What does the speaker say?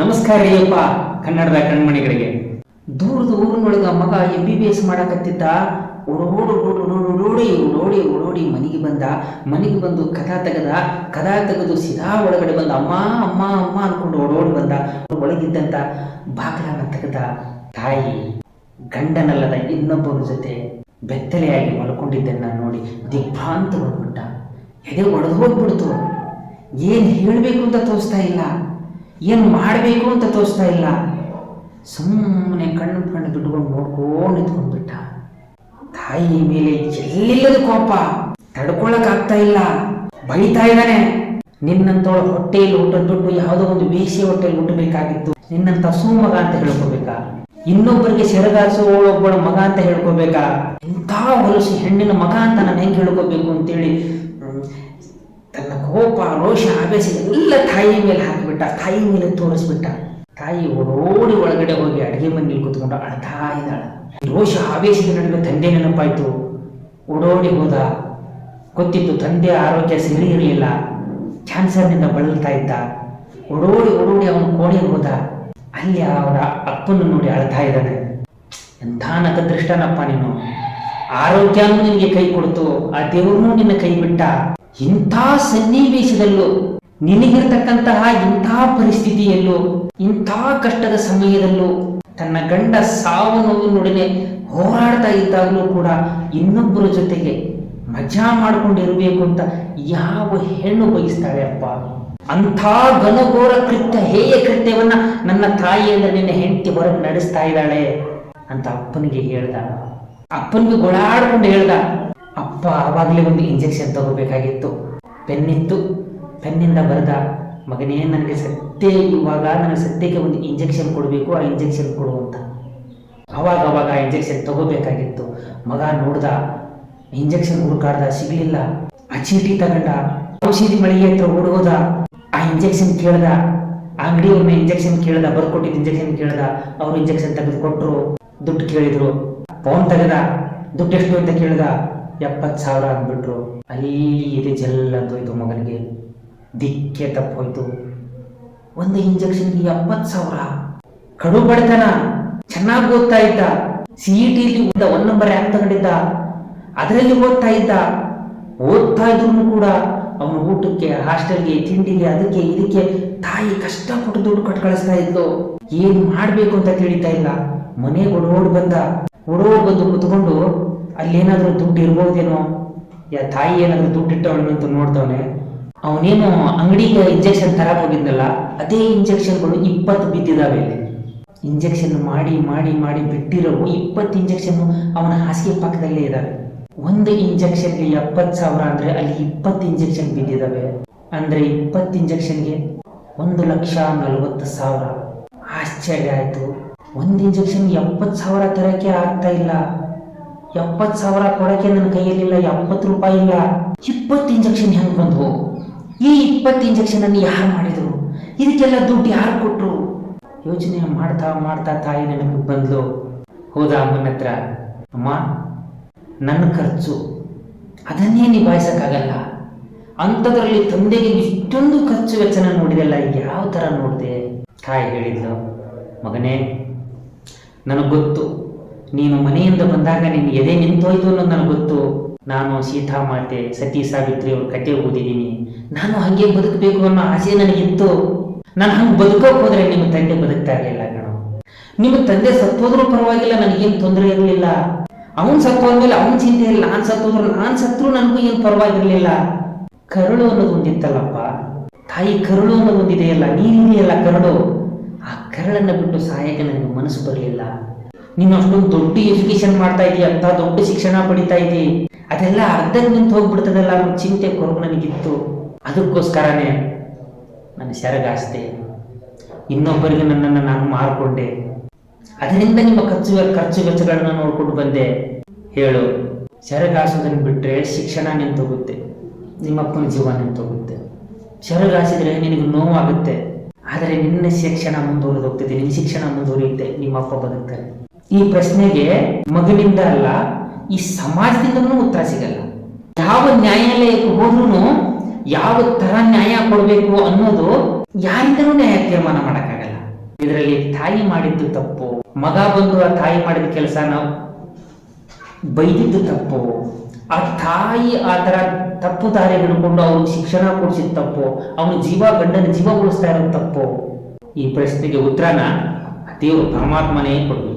ನಮಸ್ಕಾರ ರೀಯಪ್ಪ ಕನ್ನಡದ ಕಣ್ಮಣಿಗಳಿಗೆ. ದೂರದ ಊರಿನೊಳಗ ಮಗ ಎಂ ಬಿ ಬಿ ಎಸ್ ಮಾಡಕತ್ತಿದ್ದ ಓಡೋಡು ಓಡು ಓಡೋಡಿ ಓಡೋಡಿ ಓಡೋಡಿ ಮನೆಗೆ ಬಂದ, ಮನೆಗೆ ಬಂದು ಕದಾ ತೆಗದ, ಕದಾ ತೆಗೆದು ಸೀದಾ ಒಳಗಡೆ ಬಂದ, ಅಮ್ಮ ಅಮ್ಮ ಅಮ್ಮ ಅನ್ಕೊಂಡು ಓಡೋಡಿ ಬಂದ, ಒಳಗಿದ್ದಂತ ಬಾಗಿಲನ್ನ ತೆಗೆದ ತಾಯಿ, ಗಂಡನಲ್ಲದ ಇನ್ನೊಬ್ಬರ ಜೊತೆ ಬೆತ್ತಲೆಯಾಗಿ ಮಲ್ಕೊಂಡಿದ್ದನ್ನ ನೋಡಿ ದಿಗ್ಭ್ರಾಂತಗೊಂಡ್ಬಿಟ್ಟ. ಎದೆ ಒಡೆದು ಹೋಗ್ಬಿಡ್ತು. ಏನು ಹೇಳಬೇಕು ಅಂತ ತೋರಿಸ್ತಾ ಇಲ್ಲ. ಏನು ಮಾಡಬೇಕು ಅಂತ ತೋರಿಸ್ತಾ ಇಲ್ಲ. ಸುಮ್ಮನೆ ಕಣ್ಣು ಕಣ್ಣು ಬಿಟ್ಕೊಂಡು ನೋಡ್ಕೊಂಡು ನಿಂತ್ಕೊಂಡ್ಬಿಟ್ಟ ತಾಯಿ ಮೇಲೆ ಎಲ್ಲಿಲ್ಲದ ಕೋಪ. ತಡ್ಕೊಳಕ್ ಆಗ್ತಾ ಇಲ್ಲ. ಬೈತಾ ಇದ್ದಾನೆ. ನಿನ್ನಂತವಳ ಹೊಟ್ಟೆಯಲ್ಲಿ ಹುಟ್ಟದ್ಬಿಟ್ಟು ಯಾವುದೋ ಒಂದು ಬೇಸಿ ಹೊಟ್ಟೆಯಲ್ಲಿ ಹುಟ್ಟಬೇಕಾಗಿತ್ತು. ನಿನ್ನಂತ ಮಗ ಅಂತ ಹೇಳ್ಕೋಬೇಕಾ? ಇನ್ನೊಬ್ಬರಿಗೆ ಒಬ್ಬಳ ಮಗ ಅಂತ ಹೇಳ್ಕೋಬೇಕಾ? ಇಂಥ ಹೊಲಸು ಹೆಣ್ಣಿನ ಮಗ ಅಂತ ನಾನು ಹೆಂಗೆ ಹೇಳ್ಕೋಬೇಕು ಅಂತೇಳಿ. ತನ್ನ ಕೋಪ, ರೋಷ ಆವೇಶ ಎಲ್ಲ ತಾಯಿ ಮೇಲೆ ಹಾಕಿಬಿಟ್ಟ, ತಾಯಿ ಮೇಲೆ ತೋರಿಸ್ಬಿಟ್ಟ. ತಾಯಿ ಓಡೋಡಿ ಒಳಗಡೆ ಹೋಗಿ ಅಡುಗೆ ಮನೆಯಲ್ಲಿ ಕೂತ್ಕೊಂಡು ಅಳ್ತಾ ಇದ್ದಾಳೆ. ರೋಷ, ಆವೇಶದ ನಡುವೆ ತಂದೆ ನೆನಪಾಯ್ತು. ಓಡೋಡಿ ಹೋದ. ಗೊತ್ತಿತ್ತು ತಂದೆ ಆರೋಗ್ಯ ಸರಿ ಇರಲಿಲ್ಲ. ಕ್ಯಾನ್ಸರ್ನಿಂದ ಬಳಲ್ತಾ ಇದ್ದ. ಓಡೋಡಿ ಓಡೋಡಿ ಅವನು ಕೋಣೆ ಹೋದ. ಅಲ್ಲಿ ಅವರ ಅಪ್ಪನ ನೋಡಿ ಅಳ್ತಾ ಇದ್ದಾನೆ. ಎಂಥ ನಕದೃಷ್ಟನಪ್ಪ ನೀನು. ಆರೋಗ್ಯನೂ ನಿನಗೆ ಕೈ ಕೊಡ್ತು. ಆ ದೇವ್ರನ್ನೂ ನಿನ್ನ ಕೈ ಬಿಟ್ಟ. ಇಂಥ ಸನ್ನಿವೇಶದಲ್ಲೂ, ನಿನಗಿರ್ತಕ್ಕಂತಹ ಇಂಥ ಪರಿಸ್ಥಿತಿಯಲ್ಲೂ, ಇಂಥ ಕಷ್ಟದ ಸಮಯದಲ್ಲೂ ತನ್ನ ಗಂಡ ಸಾವು ನೋವಿನೊಡನೆ ಹೋರಾಡ್ತಾ ಇದ್ದಾಗಲೂ ಕೂಡ ಇನ್ನೊಬ್ಬರ ಜೊತೆಗೆ ಮಜಾ ಮಾಡಿಕೊಂಡಿರಬೇಕು ಅಂತ ಯಾವ ಹೆಣ್ಣು ಬಯಸ್ತಾಳೆ ಅಪ್ಪ? ಅಂಥ ಘನಘೋರ ಕೃತ್ಯ, ಹೇಯ ಕೃತ್ಯವನ್ನ ನನ್ನ ತಾಯಿಯಿಂದ ನಿನ್ನ ಹೆಂಡತಿ ಹೊರಗೆ ನಡೆಸ್ತಾ ಇದ್ದಾಳೆ ಅಂತ ಅಪ್ಪನಿಗೆ ಹೇಳ್ದ. ಅಪ್ಪನಿಗೆ ಗೊಳಾಡ್ಕೊಂಡು ಹೇಳ್ದ. ಅಪ್ಪ ಆವಾಗಲೇ ಒಂದು ಇಂಜೆಕ್ಷನ್ ತಗೋಬೇಕಾಗಿತ್ತು. ಪೆನ್ನಿತ್ತು. ಪೆನ್ನಿಂದ ಬರೆದ ಮಗನೇ, ನನಗೆ ಸತ್ಯ, ಇವಾಗ ನನಗೆ ಸದ್ಯಕ್ಕೆ ಒಂದು ಇಂಜೆಕ್ಷನ್ ಕೊಡಬೇಕು, ಆ ಇಂಜೆಕ್ಷನ್ ಕೊಡು ಅಂತ. ಅವಾಗ ಅವಾಗ ಆ ಇಂಜೆಕ್ಷನ್ ತಗೋಬೇಕಾಗಿತ್ತು. ಮಗ ನೋಡ್ದ ಇಂಜೆಕ್ಷನ್ ಹುಡುಕಾಡ್ದ, ಸಿಗಲಿಲ್ಲ. ಆ ಚೀಟಿ ತಗೊಂಡ, ಔಷಧಿ ಮಳಿಗೆ ಹತ್ರ ಓಡೋದ ಆ ಇಂಜೆಕ್ಷನ್ ಕೇಳ್ದ ಅಂಗಡಿಯವ್ರನ್ನ ಇಂಜೆಕ್ಷನ್ ಕೇಳ್ದ, ಬರ್ಕೊಟ್ಟಿದ್ದ ಇಂಜೆಕ್ಷನ್ ಕೇಳ್ದ. ಅವ್ರು ಇಂಜೆಕ್ಷನ್ ತೆಗೆದು ಕೊಟ್ಟರು ದುಡ್ಡು ಕೇಳಿದ್ರು. ಫೋನ್ ತೆಗೆದ, ದುಡ್ಡು ಎಷ್ಟು ಅಂತ ಕೇಳ್ದ. ಎಪ್ಪತ್ತು ಸಾವಿರ ಅಂದ್ಬಿಟ್ರು ಅಲ್ಲಿ ಇದೆ ಜಲ್ಲಂತೋಯ್ತು ಮಗನಿಗೆ. ದಿಕ್ಕೆ ತಪ್ಪೋಯ್ತು. ಒಂದು ಇಂಜೆಕ್ಷನ್ಗೆ ಎಪ್ಪತ್ತು ಸಾವಿರ. ಕಡು ಬಡತನ. ಚೆನ್ನಾಗಿ ಓದ್ತಾ ಇದ್ದ. ಸಿ ಇ ಟಿಲಿ ಒನ್ ನಂಬರ್ ಯಾಕೆ ತಗೊಂಡಿದ್ದ. ಅದರಲ್ಲಿ ಓದ್ತಾ ಇದ್ದ. ಓದ್ತಾ ಇದ್ರು ಕೂಡ ಅವನು ಊಟಕ್ಕೆ, ಹಾಸ್ಟೆಲ್ಗೆ, ತಿಂಡಿಗೆ, ಅದಕ್ಕೆ, ಇದಕ್ಕೆ ತಾಯಿ ಕಷ್ಟಪಟ್ಟು ದುಡ್ಡು ಕಟ್ ಕಳಿಸ್ತಾ ಇದ್ಲು. ಏನ್ ಮಾಡ್ಬೇಕು ಅಂತ ತಿಳಿತಾ ಇಲ್ಲ. ಮನೆಗೆ ಓಡೋಡ್ ಬಂದ. ಓಡೋಡ್ ಬಂದು ಕುತ್ಕೊಂಡು ಅಲ್ಲೇನಾದ್ರೂ ದುಡ್ಡು ಇರ್ಬೋದೇನೋ? ಯಾ ತಾಯಿ ಏನಾದರೂ ದುಡ್ಡು ಇಟ್ಟವಳು ಅಂತ ನೋಡ್ತವನೆ ಅವನೇನು ಅಂಗಡಿಗೆ ಇಂಜೆಕ್ಷನ್ ತರಕ್ ಹೋಗಿದ್ನಲ್ಲ, ಅದೇ ಇಂಜೆಕ್ಷನ್ಗಳು ಇಪ್ಪತ್ತು ಬಿದ್ದಿದಾವೆ ಇಲ್ಲಿ. ಇಂಜೆಕ್ಷನ್ ಮಾಡಿ ಮಾಡಿ ಮಾಡಿ ಬಿಟ್ಟಿರೋವು ಇಪ್ಪತ್ತು ಇಂಜೆಕ್ಷನ್ ಅವನ ಹಾಸಿಗೆ ಪಕ್ಕದಲ್ಲೇ ಇದ್ದಾವೆ ಒಂದು ಇಂಜೆಕ್ಷನ್ಗೆ ಎಪ್ಪತ್ತು ಸಾವಿರ ಅಂದ್ರೆ ಅಲ್ಲಿ ಇಪ್ಪತ್ತು ಇಂಜೆಕ್ಷನ್ ಬಿದ್ದಿದಾವೆ. ಅಂದ್ರೆ ಇಪ್ಪತ್ತು ಇಂಜೆಕ್ಷನ್ಗೆ ಒಂದು ಲಕ್ಷ ನಲವತ್ತು ಸಾವಿರ. ಆಶ್ಚರ್ಯ ಆಯ್ತು. ಒಂದು ಇಂಜೆಕ್ಷನ್ ಎಪ್ಪತ್ತು ಸಾವಿರ ತರಕ್ಕೆ ಆಗ್ತಾ ಇಲ್ಲ. ಎಪ್ಪತ್ತು ಸಾವಿರ ಕೊಡಕ್ಕೆ ನನ್ನ ಕೈಯಲ್ಲಿಲ್ಲ, ಎಪ್ಪತ್ತು ರೂಪಾಯಿ ಇಲ್ಲ. ಇಪ್ಪತ್ತು ಇಂಜೆಕ್ಷನ್ ಹೆಂಗೆ ಬಂದವು? ಈ ಇಪ್ಪತ್ತು ಇಂಜೆಕ್ಷನ್ ಅನ್ನು ಯಾರು ಮಾಡಿದ್ರು? ಇದಕ್ಕೆಲ್ಲ ದುಡ್ಡು ಯಾರು ಕೊಟ್ಟರು ಯೋಚನೆ ಮಾಡ್ತಾ ಮಾಡ್ತಾ ತಾಯಿ ನನಗೆ ಬಂದ್ಲು. ಹೋದ ಅಮ್ಮನ ಹತ್ರ, ಅಮ್ಮ, ನನ್ನ ಖರ್ಚು ಅದನ್ನೇ ನಿಭಾಯಿಸಕ್ಕಾಗಲ್ಲ. ಅಂಥದ್ರಲ್ಲಿ ತಂದೆಗೆ ಇಷ್ಟೊಂದು ಖರ್ಚು ವೆಚ್ಚನ ನೋಡಿದೆಲ್ಲ ಯಾವ ಥರ ನೋಡಿದೆ? ತಾಯಿ ಹೇಳಿದ್ಲು, ಮಗನೇ, ನನಗೆ ಗೊತ್ತು. ನೀನು ಮನೆಯಿಂದ ಬಂದಾಗ ನಿನ್ನ ಎದೆ ನಿಂತೋಯ್ತು ಅನ್ನೋದು ನನಗೆ ಗೊತ್ತು. ನಾನು ಸೀತಾಮಾತೆ ಸತಿ ಸಾವಿತ್ರಿ ಅವ್ರ ಕತೆ ಓದಿದ್ದೀನಿ. ನಾನು ಹಾಗೆ ಬದುಕಬೇಕು ಅನ್ನೋ ಆಸೆ ನನಗಿತ್ತು. ನಾನು ಹಂಗೆ ಬದುಕೋಕೆ ಹೋದ್ರೆ ನಿಮ್ಮ ತಂದೆ ಬದುಕ್ತಾ ಇರಲಿಲ್ಲ ಕಣೋ. ನಿಮ್ಮ ತಂದೆ ಸತ್ತೋದ್ರೂ ಪರವಾಗಿಲ್ಲ ನನಗೇನು ತೊಂದರೆ ಇರಲಿಲ್ಲ. ಅವನ್ ಸತ್ತೋದ್ಮೇಲೆ ಅವನ ಚಿಂತೆ ಇಲ್ಲ, ನಾನು ಸತ್ತೋದ್ರು ನಾನು ಸತ್ರು ನನಗೂ ಏನು ಪರವಾಗಿರ್ಲಿಲ್ಲ. ಕರುಳು ಅನ್ನೋದು ಒಂದಿತ್ತಲ್ಲಪ್ಪ. ತಾಯಿ ಕರುಳು ಅನ್ನೋದು ಒಂದಿದೆಯಲ್ಲ ನೀರಿದೆಯಲ್ಲ ಕರುಳು. ಆ ಕರಳನ್ನ ಬಿಟ್ಟು ಸಾಯಕ್ಕೆ ನನಗೆ ಮನಸ್ಸು ಬರಲಿಲ್ಲ. ನೀನು ಅಷ್ಟೊಂದು ದೊಡ್ಡ ಎಜುಕೇಶನ್ ಮಾಡ್ತಾ ಇದೀಯ ಅಂತ ದೊಡ್ಡ ಶಿಕ್ಷಣ ಪಡಿತಾ ಇದ್ದಿ ಅದೆಲ್ಲ ಅರ್ಧ ನಿಂತು ಹೋಗ್ಬಿಡ್ತದಲ್ಲ ಅನ್ನೋ ಚಿಂತೆ ಕೊರಗು ನನಗಿತ್ತು. ಅದಕ್ಕೋಸ್ಕರನೇ ನನ್ನ ಶರಗಾಸ್ತೆ ಇನ್ನೊಬ್ಬರಿಗೆ ನನ್ನನ್ನು ನಾನು ಮಾರ್ಕೊಂಡೆ. ಅದರಿಂದ ನಿಮ್ಮ ಖರ್ಚು ಖರ್ಚು ವೆಚ್ಚಗಳನ್ನ ನೋಡ್ಕೊಂಡು ಬಂದೆ. ಹೇಳು ಸೆರಗಾಸೋದನ್ನು ಬಿಟ್ಟರೆ ಶಿಕ್ಷಣ ನಿಂತೋಗುತ್ತೆ. ನಿಮ್ಮಪ್ಪನ ಜೀವ ನಿಂತೋಗುತ್ತೆ. ಶರಗಾಸಿದ್ರೆ ನಿನಗೆ ನೋವಾಗುತ್ತೆ. ಆದರೆ ನಿನ್ನ ಶಿಕ್ಷಣ ಮುಂದುವರಿದೋಗ್ತದೆ. ನಿನ್ನ ಶಿಕ್ಷಣ ಮುಂದುವರಿಯುತ್ತೆ. ನಿಮ್ಮಪ್ಪ ಬದುಕ್ತಾರೆ. ಈ ಪ್ರಶ್ನೆಗೆ ಮಗನಿಂದ ಅಲ್ಲ, ಈ ಸಮಾಜದಿಂದನೂ ಉತ್ತರ ಸಿಗಲ್ಲ. ಯಾವ ನ್ಯಾಯಾಲಯಕ್ಕೆ ಹೋದ್ರೂ ಯಾವ ತರ ನ್ಯಾಯ ಕೊಡಬೇಕು ಅನ್ನೋದು ಯಾರಿಂದನೂ ನ್ಯಾಯ ತೀರ್ಮಾನ ಮಾಡೋಕ್ಕಾಗಲ್ಲ. ಇದರಲ್ಲಿ ತಾಯಿ ಮಾಡಿದ್ದು ತಪ್ಪು, ಮಗ ಬಂದು ಆ ತಾಯಿ ಮಾಡಿದ ಕೆಲಸ ನಾವು ಬೈದಿದ್ದು ತಪ್ಪು, ಆ ತಾಯಿ ಆ ಥರ ತಪ್ಪು ದಾರಿ ಹಿಡ್ಕೊಂಡು ಅವನು ಶಿಕ್ಷಣ ಕೊಡಿಸಿದ ತಪ್ಪು, ಅವನು ಜೀವ ಗಂಡನ ಜೀವ ಉಳಿಸ್ತಾ ಇರೋದು ತಪ್ಪು. ಈ ಪ್ರಶ್ನೆಗೆ ಉತ್ತರನ ದೇವರು ಪರಮಾತ್ಮನೇ ಕೊಡಬೇಕು.